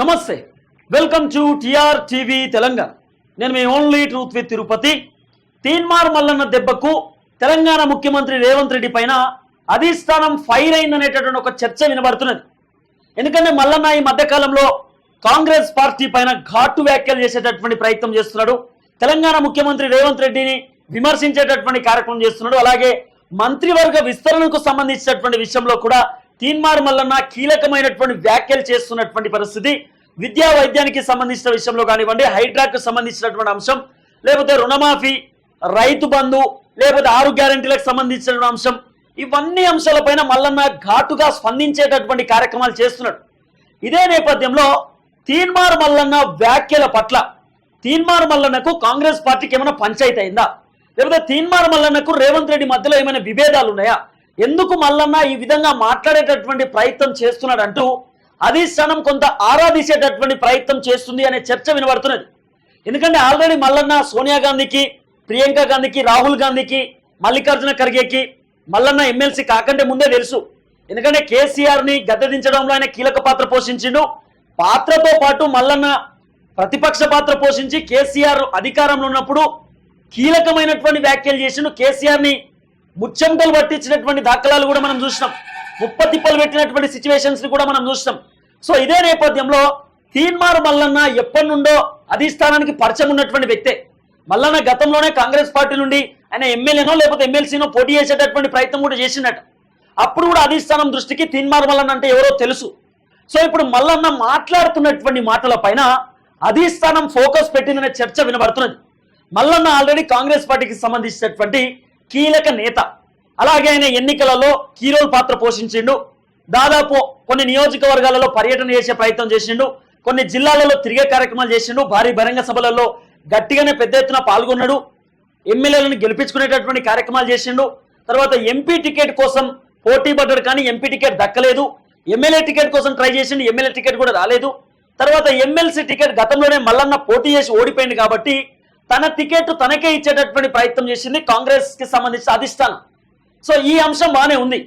నమస్తే. Welcome to TR TV Telangana నేను మీ only truth with Tirupati Teenmar Mallanna దెబ్బకు తెలంగాణ ముఖ్యమంత్రి రేవంత్ రెడ్డి పైన అధిష్టానం ఫైర్ అయిందనేటటువంటి ఒక చర్చ వినబడుతున్నది. ఎందుకంటే మల్లన్న ఈ మధ్యకాలంలో కాంగ్రెస్ పార్టీ పైన ఘాటు వ్యాఖ్యలు చేసేటటువంటి ప్రయత్నం చేస్తున్నాడు. తెలంగాణ ముఖ్యమంత్రి రేవంత్ రెడ్డిని విమర్శించేటటువంటి కార్యక్రమం చేస్తున్నాడు. అలాగే మంత్రివర్గ విస్తరణకు సంబంధించినటువంటి విషయంలో కూడా తీన్మార్ మల్లన్న కీలకమైనటువంటి వ్యాఖ్యలు చేస్తున్నటువంటి పరిస్థితి. విద్యా వైద్యానికి సంబంధించిన విషయంలో కానివ్వండి హైడ్రాకు సంబంధించినటువంటి అంశం లేకపోతే రుణమాఫీ రైతు బంధు లేకపోతే ఆరు గ్యారంటీలకు సంబంధించిన అంశం. ఇవన్నీ అంశాలపైన మల్లన్న ఘాటుగా స్పందించేటటువంటి కార్యక్రమాలు చేస్తున్నాడు. ఇదే నేపథ్యంలో తీన్మార్ మల్లన్న వ్యాఖ్యల పట్ల తీన్మార్ మల్లన్నకు కాంగ్రెస్ పార్టీకి ఏమైనా పంచాయతీ అయిందా? లేకపోతే తీన్మార్ మల్లన్నకు రేవంత్ రెడ్డి మధ్యలో ఏమైనా విభేదాలు ఉన్నాయా? ఎందుకు మల్లన్న ఈ విధంగా మాట్లాడేటటువంటి ప్రయత్నం చేస్తున్నాడంటూ అధిష్టానం కొంత ఆరాధించేటటువంటి ప్రయత్నం చేస్తుంది అనే చర్చ వినబడుతున్నది. ఎందుకంటే ఆల్రెడీ మల్లన్న సోనియా గాంధీకి ప్రియాంక గాంధీకి రాహుల్ గాంధీకి మల్లికార్జున ఖర్గేకి మల్లన్న ఎమ్మెల్సీ కాకంటే ముందే తెలుసు. ఎందుకంటే కేసీఆర్ని గద్దెదించడంలో ఆయన కీలక పాత్ర పోషించిండు. పాత్రతో పాటు మల్లన్న ప్రతిపక్ష పాత్ర పోషించి కేసీఆర్ అధికారంలో ఉన్నప్పుడు కీలకమైనటువంటి వ్యాఖ్యలు చేసిండు. కేసీఆర్ని ని పట్టించినటువంటి దాఖలాలు కూడా మనం చూసినాం. ముప్ప తిప్పలు పెట్టినటువంటి సిచ్యువేషన్స్ని కూడా మనం చూసినాం. సో ఇదే నేపథ్యంలో తీన్మారు మల్లన్న ఎప్పటి నుండో అధిష్టానానికి పరిచయం ఉన్నటువంటి వ్యక్తే. మల్లన్న గతంలోనే కాంగ్రెస్ పార్టీ నుండి ఆయన ఎమ్మెల్యేనో లేకపోతే ఎమ్మెల్సీనో పోటీ చేసేటటువంటి ప్రయత్నం కూడా చేసినట్టు అప్పుడు కూడా అధిష్టానం దృష్టికి తీన్మారు మల్లన్న అంటే ఎవరో తెలుసు. సో ఇప్పుడు మల్లన్న మాట్లాడుతున్నటువంటి మాటల పైన అధిష్టానం ఫోకస్ పెట్టిందనే చర్చ వినబడుతున్నది. మల్లన్న ఆల్రెడీ కాంగ్రెస్ పార్టీకి సంబంధించినటువంటి కీలక నేత. అలాగే ఆయన ఎన్నికలలో కీరోల్ పాత్ర పోషించిండు. దాదాపు కొన్ని నియోజకవర్గాలలో పర్యటన చేసే ప్రయత్నం చేసిండు. కొన్ని జిల్లాలలో తిరిగే కార్యక్రమాలు చేసిండు. భారీ బహిరంగ సభలలో గట్టిగానే పెద్ద ఎత్తున పాల్గొన్నాడు. ఎమ్మెల్యేలను గెలిపించుకునేటటువంటి కార్యక్రమాలు చేసిండు. తర్వాత ఎంపీ టికెట్ కోసం పోటీ పడ్డాడు కానీ ఎంపీ టికెట్ దక్కలేదు. ఎమ్మెల్యే టికెట్ కోసం ట్రై చేసిండు. ఎమ్మెల్యే టికెట్ కూడా రాలేదు. తర్వాత ఎమ్మెల్సీ టికెట్ గతంలోనే మల్లన్న పోటీ చేసి ఓడిపోయింది కాబట్టి తన టికెట్ తనకే ఇచ్చేటటువంటి ప్రయత్నం చేసింది కాంగ్రెస్కి సంబంధించిన అధిష్టానం. సో ఈ అంశం బాగానే ఉంది.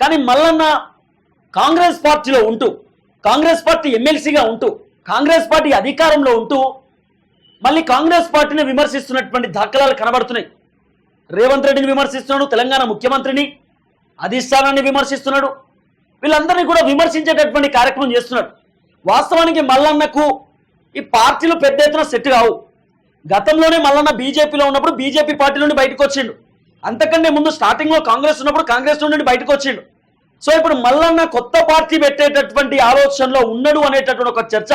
కానీ మల్లన్న కాంగ్రెస్ పార్టీలో ఉంటూ కాంగ్రెస్ పార్టీ ఎమ్మెల్సీగా ఉంటూ కాంగ్రెస్ పార్టీ అధికారంలో ఉంటూ మళ్ళీ కాంగ్రెస్ పార్టీని విమర్శిస్తున్నటువంటి దాఖలాలు కనబడుతున్నాయి. రేవంత్ రెడ్డిని విమర్శిస్తున్నాడు తెలంగాణ ముఖ్యమంత్రిని అధిష్టానాన్ని విమర్శిస్తున్నాడు. వీళ్ళందరినీ కూడా విమర్శించేటటువంటి కార్యక్రమం చేస్తున్నాడు. వాస్తవానికి మల్లన్నకు ఈ పార్టీలు పెద్ద ఎత్తున సెట్ కావు. గతంలోనే మల్లన్న బీజేపీలో ఉన్నప్పుడు బీజేపీ పార్టీ నుండి బయటకు వచ్చిండు. అంతకంటే ముందు స్టార్టింగ్లో కాంగ్రెస్ ఉన్నప్పుడు కాంగ్రెస్ నుండి బయటకు వచ్చిండు. సో ఇప్పుడు మల్లన్న కొత్త పార్టీ పెట్టేటటువంటి ఆలోచనలో ఉన్నాడు అనేటటువంటి ఒక చర్చ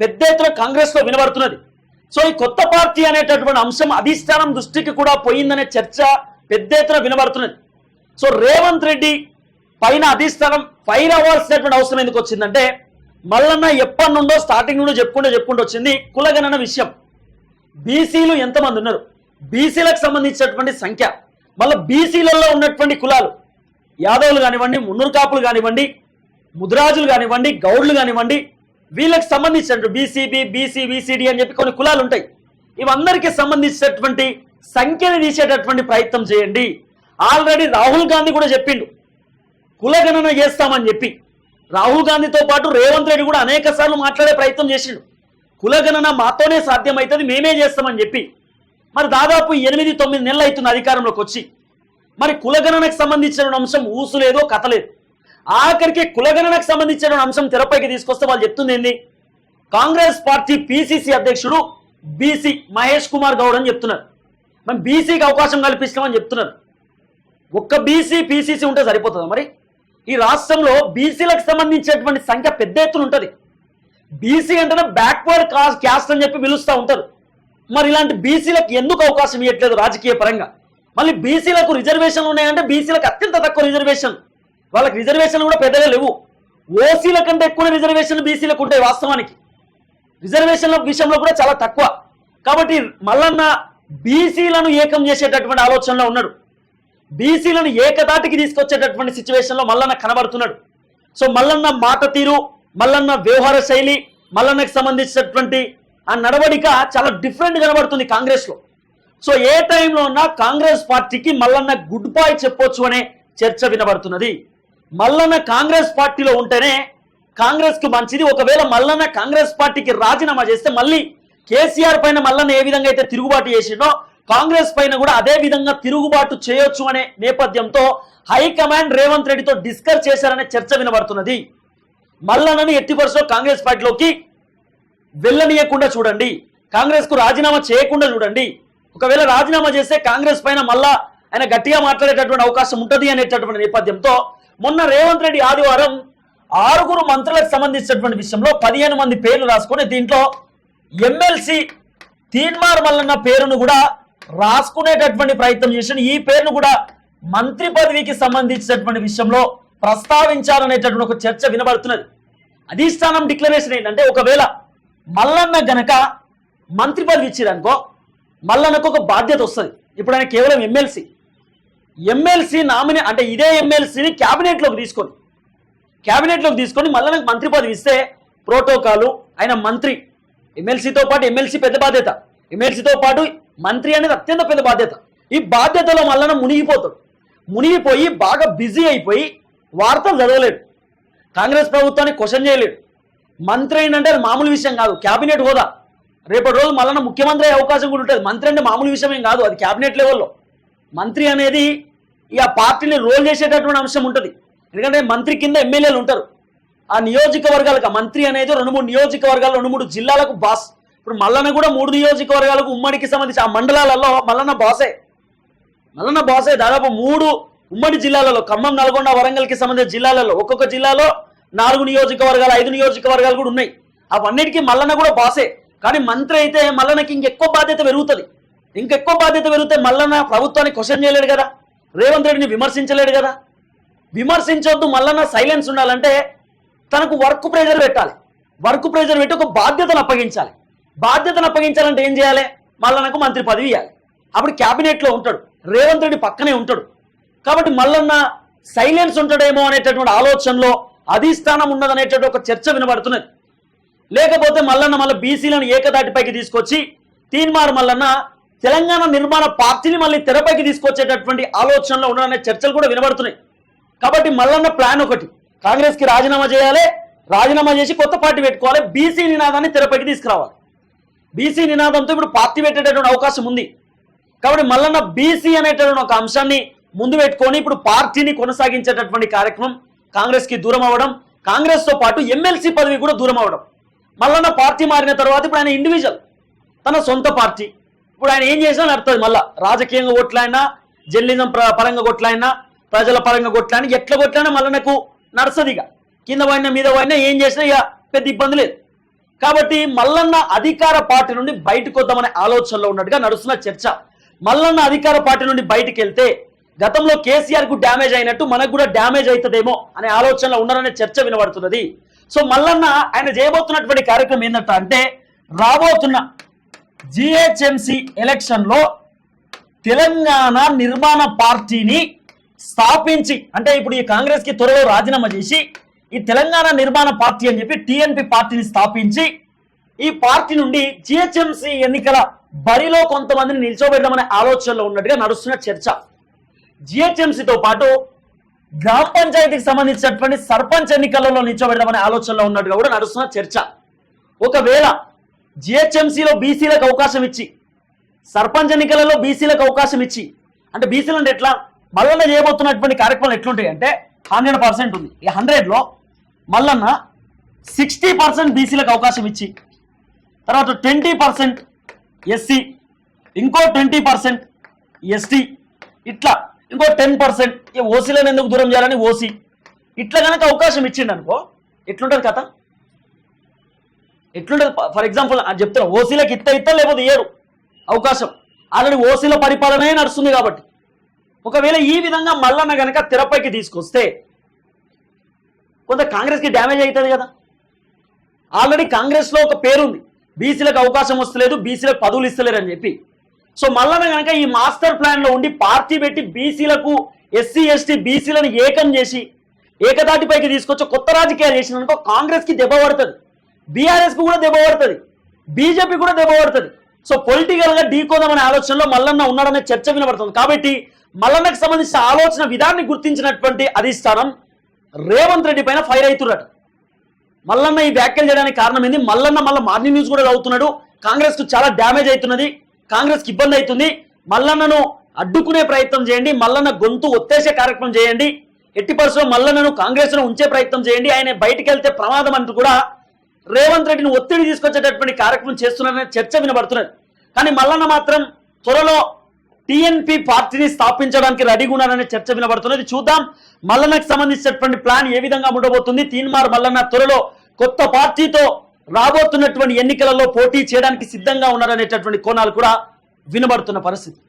పెద్ద ఎత్తున కాంగ్రెస్లో వినబడుతున్నది. సో ఈ కొత్త పార్టీ అనేటటువంటి అంశం అధిష్టానం దృష్టికి కూడా పోయిందనే చర్చ పెద్ద ఎత్తున వినబడుతున్నది. సో రేవంత్ రెడ్డి పైన అధిష్టానం ఫైర్ అవ్వాల్సినటువంటి అవసరం ఎందుకు వచ్చిందంటే మల్లన్న ఎప్పటి నుండో స్టార్టింగ్ నుండి చెప్పుకుంటూ చెప్పుకుంటూ వచ్చింది కులగణన విషయం. బీసీలు ఎంతమంది ఉన్నారు? బీసీలకు సంబంధించినటువంటి సంఖ్య. మళ్ళీ బీసీలలో ఉన్నటువంటి కులాలు. యాదవులు కానివ్వండి మున్నూరు కాపులు కానివ్వండి ముద్రాజులు కానివ్వండి గౌడ్లు కానివ్వండి వీళ్ళకి సంబంధించినటువంటి బీసీబీ బీసీ బీసీడీ అని చెప్పి కొన్ని కులాలు ఉంటాయి. ఇవందరికీ సంబంధించినటువంటి సంఖ్యని తీసేటటువంటి ప్రయత్నం చేయండి. ఆల్రెడీ రాహుల్ గాంధీ కూడా చెప్పిండు. కులగణన చేస్తామని చెప్పి. రాహుల్ గాంధీతో పాటు రేవంత్ రెడ్డి కూడా అనేక సార్లు మాట్లాడే ప్రయత్నం చేసిండు. కులగణన మాతోనే సాధ్యమవుతుంది మేమే చేస్తామని చెప్పి. మరి దాదాపు ఎనిమిది తొమ్మిది నెలలు అవుతుంది అధికారంలోకి వచ్చి. మరి కులగణనకు సంబంధించిన అంశం ఊసు లేదో కథ లేదు. ఆఖరికి కులగణనకు సంబంధించిన అంశం తెరపైకి తీసుకొస్తే వాళ్ళు చెప్తుంది ఏంది? కాంగ్రెస్ పార్టీ పిసిసి అధ్యక్షుడు బీసీ మహేష్ కుమార్ గౌడ్ అని చెప్తున్నారు. మనం బీసీకి అవకాశం కల్పిస్తామని చెప్తున్నారు. ఒక్క బీసీ పీసీసీ ఉంటే సరిపోతుందా మరి? ఈ రాష్ట్రంలో బీసీలకు సంబంధించినటువంటి సంఖ్య పెద్ద ఎత్తున ఉంటుంది. బీసీ అంటేనే బ్యాక్వర్డ్ కాస్ట్ క్యాస్ట్ అని చెప్పి పిలుస్తూ ఉంటారు. మరి ఇలాంటి బీసీలకు ఎందుకు అవకాశం ఇవ్వట్లేదు రాజకీయ పరంగా? మళ్ళీ బీసీలకు రిజర్వేషన్లు ఉన్నాయంటే బీసీలకు అత్యంత తక్కువ రిజర్వేషన్ వాళ్ళకి రిజర్వేషన్లు కూడా పెద్దగా లేవు. ఓసీల కంటే ఎక్కువ రిజర్వేషన్లు బీసీలకు ఉంటాయి వాస్తవానికి. రిజర్వేషన్ల విషయంలో కూడా చాలా తక్కువ. కాబట్టి మల్లన్న బీసీలను ఏకం చేసేటటువంటి ఆలోచనలో ఉన్నాడు. బీసీలను ఏకదాటికి తీసుకొచ్చేటటువంటి సిచ్యువేషన్లో మల్లన్న కనబడుతున్నాడు. సో మల్లన్న మాట తీరు మల్లన్న వ్యవహార శైలి మల్లన్నకు సంబంధించినటువంటి ఆ నడవడిక చాలా డిఫరెంట్ కనబడుతుంది కాంగ్రెస్లో. సో ఏ టైంలో ఉన్నా కాంగ్రెస్ పార్టీకి మల్లన్న గుడ్ బాయ్ చెప్పొచ్చు అనే చర్చ వినబడుతున్నది. మల్లన్న కాంగ్రెస్ పార్టీలో ఉంటేనే కాంగ్రెస్కి మంచిది. ఒకవేళ మల్లన్న కాంగ్రెస్ పార్టీకి రాజీనామా చేస్తే మళ్ళీ కేసీఆర్ పైన మల్లన్న ఏ విధంగా అయితే తిరుగుబాటు చేసిండో కాంగ్రెస్ పైన కూడా అదే విధంగా తిరుగుబాటు చేయొచ్చు అనే నేపథ్యంతో హైకమాండ్ రేవంత్ రెడ్డితో డిస్కస్ చేశారనే చర్చ వినబడుతున్నది. మల్లన్నని ఎట్టి పరిస్థితుల్లో కాంగ్రెస్ పార్టీలోకి వెళ్ళనీయకుండా చూడండి. కాంగ్రెస్కు రాజీనామా చేయకుండా చూడండి. ఒకవేళ రాజీనామా చేస్తే కాంగ్రెస్ పైన మళ్ళా ఆయన గట్టిగా మాట్లాడేటటువంటి అవకాశం ఉంటుంది అనేటటువంటి నేపథ్యంతో మొన్న రేవంత్ రెడ్డి ఆదివారం ఆరుగురు మంత్రులకు సంబంధించినటువంటి విషయంలో పదిహేను మంది పేర్లు రాసుకొని దీంట్లో ఎమ్మెల్సీ తీన్మార్ మల్లన్న పేరును కూడా రాసుకునేటటువంటి ప్రయత్నం చేసిన ఈ పేరును కూడా మంత్రి పదవికి సంబంధించినటువంటి విషయంలో ప్రస్తావించాలనేటటువంటి ఒక చర్చ వినబడుతున్నది. అధిష్టానం డిక్లరేషన్ ఏంటంటే ఒకవేళ మల్లన్న గనక మంత్రి పదవి ఇచ్చిరనుకో మల్లన్నకు ఒక బాధ్యత వస్తుంది. ఇప్పుడు ఆయన కేవలం ఎమ్మెల్సీ. ఎమ్మెల్సీ నామినే అంటే ఇదే ఎమ్మెల్సీని క్యాబినెట్లోకి తీసుకొని క్యాబినెట్లోకి తీసుకొని మల్లన్నకు మంత్రి పదవి ఇస్తే ప్రోటోకాలు ఆయన మంత్రి ఎమ్మెల్సీతో పాటు ఎమ్మెల్సీ పెద్ద బాధ్యత. ఎమ్మెల్సీతో పాటు మంత్రి అనేది అత్యంత పెద్ద బాధ్యత. ఈ బాధ్యతలో మల్లన్న మునిగిపోతాడు. మునిగిపోయి బాగా బిజీ అయిపోయి వార్తలు చదవలేడు. కాంగ్రెస్ ప్రభుత్వాన్ని క్వశ్చన్ చేయలేడు మంత్రి ఏంటంటే అది మామూలు విషయం కాదు. క్యాబినెట్ హోదా. రేపటి రోజు మళ్ళీ ముఖ్యమంత్రి అయ్యే అవకాశం కూడా ఉంటుంది. మంత్రి అంటే మామూలు విషయం ఏం కాదు. అది క్యాబినెట్ లెవెల్లో. మంత్రి అనేది ఈ ఆ పార్టీని రోల్ చేసేటటువంటి అంశం ఉంటుంది. ఎందుకంటే మంత్రి కింద ఎమ్మెల్యేలు ఉంటారు. ఆ నియోజకవర్గాలకు మంత్రి అనేది రెండు మూడు నియోజకవర్గాలు రెండు మూడు జిల్లాలకు బాస్. ఇప్పుడు మల్లన్న కూడా మూడు నియోజకవర్గాలకు ఉమ్మడికి సంబంధించి ఆ మండలాలలో మల్లన్న బాసే. మల్లన్న బాసే దాదాపు మూడు ఉమ్మడి జిల్లాలలో ఖమ్మం నల్గొండ వరంగల్కి సంబంధించిన జిల్లాలలో ఒక్కొక్క జిల్లాలో నాలుగు నియోజకవర్గాలు ఐదు నియోజకవర్గాలు కూడా ఉన్నాయి. అవన్నిటికీ మల్లన్న కూడా బాసే. కానీ మంత్రి అయితే మల్లన్నకి ఇంకెక్కువ బాధ్యత పెరుగుతుంది. ఇంకెక్కువ బాధ్యత పెరిగితే మల్లన్న ప్రభుత్వాన్ని క్వశ్చన్ చేయలేడు కదా? రేవంత్ రెడ్డిని విమర్శించలేడు కదా? విమర్శించొద్దు మల్లన్న సైలెన్స్ ఉండాలంటే తనకు వర్క్ ప్రెజర్ పెట్టాలి. వర్క్ ప్రెజర్ పెట్టి ఒక బాధ్యతను అప్పగించాలి. బాధ్యతను అప్పగించాలంటే ఏం చేయాలి? మల్లన్నకు మంత్రి పదవి ఇవ్వాలి అప్పుడు క్యాబినెట్లో ఉంటాడు. రేవంత్ రెడ్డి పక్కనే ఉంటాడు. కాబట్టి మల్లన్న సైలెన్స్ ఉంటాడేమో అనేటటువంటి ఆలోచనలో అధిష్టానం ఉన్నదనేటటువంటి ఒక చర్చ వినబడుతున్నది. లేకపోతే మల్లన్న మళ్ళీ బీసీలను ఏకదాటిపైకి తీసుకొచ్చి తీన్మార్ మల్లన్న తెలంగాణ నిర్మాణ పార్టీని మళ్ళీ తెరపైకి తీసుకొచ్చేటటువంటి ఆలోచనలో ఉన్నారనే చర్చలు కూడా వినబడుతున్నాయి. కాబట్టి మల్లన్న ప్లాన్ ఒకటి. కాంగ్రెస్కి రాజీనామా చేయాలి రాజీనామా చేసి కొత్త పార్టీ పెట్టుకోవాలి బీసీ నినాదాన్ని తెరపైకి తీసుకురావాలి. బీసీ నినాదంతో ఇప్పుడు పార్టీ పెట్టేటటువంటి అవకాశం ఉంది. కాబట్టి మల్లన్న బీసీ అనేటటువంటి ఒక అంశాన్ని ముందు పెట్టుకొని ఇప్పుడు పార్టీని కొనసాగించేటటువంటి కార్యక్రమం కాంగ్రెస్కి దూరం అవ్వడం కాంగ్రెస్తో పాటు ఎమ్మెల్సీ పదవి కూడా దూరం అవ్వడం. మల్లన్న పార్టీ మారిన తర్వాత ఇప్పుడు ఆయన ఇండివిజువల్ తన సొంత పార్టీ. ఇప్పుడు ఆయన ఏం చేసినా నడుతుంది మళ్ళా. రాజకీయంగా కొట్లాడినా జర్నలిజం ప్ర- పరంగా కొట్లాడినా ప్రజల పరంగా కొట్లాడినా ఎట్లా కొట్లాడినా మల్లన్నకు నడుస్తుంది ఇక. కింద పడినా మీద పడినా ఏం చేసినా ఇక పెద్ద ఇబ్బంది లేదు. కాబట్టి మల్లన్న అధికార పార్టీ నుండి బయటకు వద్దామనే ఆలోచనలో ఉన్నట్టుగా నడుస్తున్న చర్చ. మల్లన్న అధికార పార్టీ నుండి బయటకు వెళ్తే గతంలో కేసీఆర్కు డ్యామేజ్ అయినట్టు మనకు కూడా డ్యామేజ్ అవుతుందేమో అనే ఆలోచనలో ఉన్నారనే చర్చ వినబడుతున్నది. సో మల్లన్న ఆయన చేయబోతున్నటువంటి కార్యక్రమం ఏంటంట అంటే రాబోతున్న జిహెచ్ఎంసి ఎలక్షన్లో తెలంగాణ నిర్మాణ పార్టీని స్థాపించి అంటే ఇప్పుడు ఈ కాంగ్రెస్కి త్వరలో రాజీనామా చేసి ఈ తెలంగాణ నిర్మాణ పార్టీ అని చెప్పి టిఎన్పి పార్టీని స్థాపించి ఈ పార్టీ నుండి జిహెచ్ఎంసి ఎన్నికల బరిలో కొంతమందిని నిల్చోబెడదామనే ఆలోచనలో ఉన్నట్టుగా నడుస్తున్న చర్చ. జిహెచ్ఎంసీతో పాటు గ్రామ పంచాయతీకి సంబంధించినటువంటి సర్పంచ్ ఎన్నికలలో నిల్చోబెడదామనే ఆలోచనలో ఉన్నట్టుగా కూడా నడుస్తున్న చర్చ. ఒకవేళ జిహెచ్ఎంసీలో బీసీలకు అవకాశం ఇచ్చి సర్పంచ్ ఎన్నికలలో బీసీలకు అవకాశం ఇచ్చి అంటే బీసీలు అంటే ఎట్లా? మల్లన్న చేయబోతున్నటువంటి కార్యక్రమాలు ఎట్లుంటాయి అంటే హండ్రెడ్ పర్సెంట్ ఉంది. ఈ హండ్రెడ్లో మల్లన్న సిక్స్టీ పర్సెంట్ బీసీలకు అవకాశం ఇచ్చి తర్వాత ట్వంటీ పర్సెంట్ ఎస్సీ ఇంకో ట్వంటీ పర్సెంట్ ఎస్టీ ఇట్లా ఇంకో టెన్ పర్సెంట్ ఓసీలను ఎందుకు దూరం చేయాలని ఓసీ. ఇట్లా కనుక అవకాశం ఇచ్చిండు అనుకో ఎట్లుంటుంది కథ? ఎట్లుంటుంది? ఫర్ ఎగ్జాంపుల్ చెప్తున్నా ఓసీలకు ఇత్త ఇత్త లేకపోతే ఇయ్యరు. అవకాశం. ఆల్రెడీ ఓసీల పరిపాలనే నడుస్తుంది కాబట్టి. ఒకవేళ ఈ విధంగా మల్లన్న కనుక తెరపైకి తీసుకొస్తే కొంత కాంగ్రెస్కి డ్యామేజ్ అవుతుంది కదా. ఆల్రెడీ కాంగ్రెస్లో ఒక పేరుంది. బీసీలకు అవకాశం వస్తలేదు బీసీలకు పదవులు ఇస్తలేరు అని చెప్పి. సో మల్లన్న కనుక ఈ మాస్టర్ ప్లాన్లో ఉండి పార్టీ పెట్టి బీసీలకు ఎస్సీ ఎస్టీ బీసీలను ఏకం చేసి ఏకదాటిపైకి తీసుకొచ్చి కొత్త రాజకీయాలు చేసిననుకో కాంగ్రెస్కి దెబ్బ పడుతుంది. బీఆర్ఎస్కి కూడా దెబ్బ పడుతుంది. బీజేపీ కూడా దెబ్బ పడుతుంది. సో పొలిటికల్గా ఢీకోదామనే ఆలోచనలో మల్లన్న ఉన్నాడనే చర్చ వినబడుతుంది. కాబట్టి మల్లన్నకు సంబంధించిన ఆలోచన విధాన్ని గుర్తించినటువంటి అధిష్టానం రేవంత్ రెడ్డి పైన ఫైర్ అవుతున్నట మల్లన్న ఈ వ్యాఖ్యలు చేయడానికి కారణం ఏంది? మల్లన్న మళ్ళీ మార్నింగ్ న్యూస్ కూడా చదువుతున్నాడు. కాంగ్రెస్కు చాలా డ్యామేజ్ అవుతున్నది. కాంగ్రెస్కి ఇబ్బంది అవుతుంది. మల్లన్నను అడ్డుకునే ప్రయత్నం చేయండి. మల్లన్న గొంతు ఒత్తేసే కార్యక్రమం చేయండి. ఎట్టి పరిస్థితుల్లో మల్లన్నను కాంగ్రెస్లో ఉంచే ప్రయత్నం చేయండి. ఆయన బయటికి వెళ్తే ప్రమాదం అంటూ కూడా రేవంత్ రెడ్డిని ఒత్తిడి తీసుకొచ్చేటటువంటి కార్యక్రమం చేస్తున్నారనే చర్చ వినబడుతున్నది. కానీ మల్లన్న మాత్రం త్వరలో టిఎన్పి పార్టీని స్థాపించడానికి రెడీగా ఉన్నారనే చర్చ వినబడుతున్నది. చూద్దాం మల్లన్నకు సంబంధించినటువంటి ప్లాన్ ఏ విధంగా ఉండబోతుంది. తీన్మార్ మల్లన్న త్వరలో కొత్త పార్టీతో రాబోతున్నటువంటి ఎన్నికలలో పోటీ చేయడానికి సిద్ధంగా ఉన్నారనేటటువంటి కోణాలు కూడా వినబడుతున్న పరిస్థితి.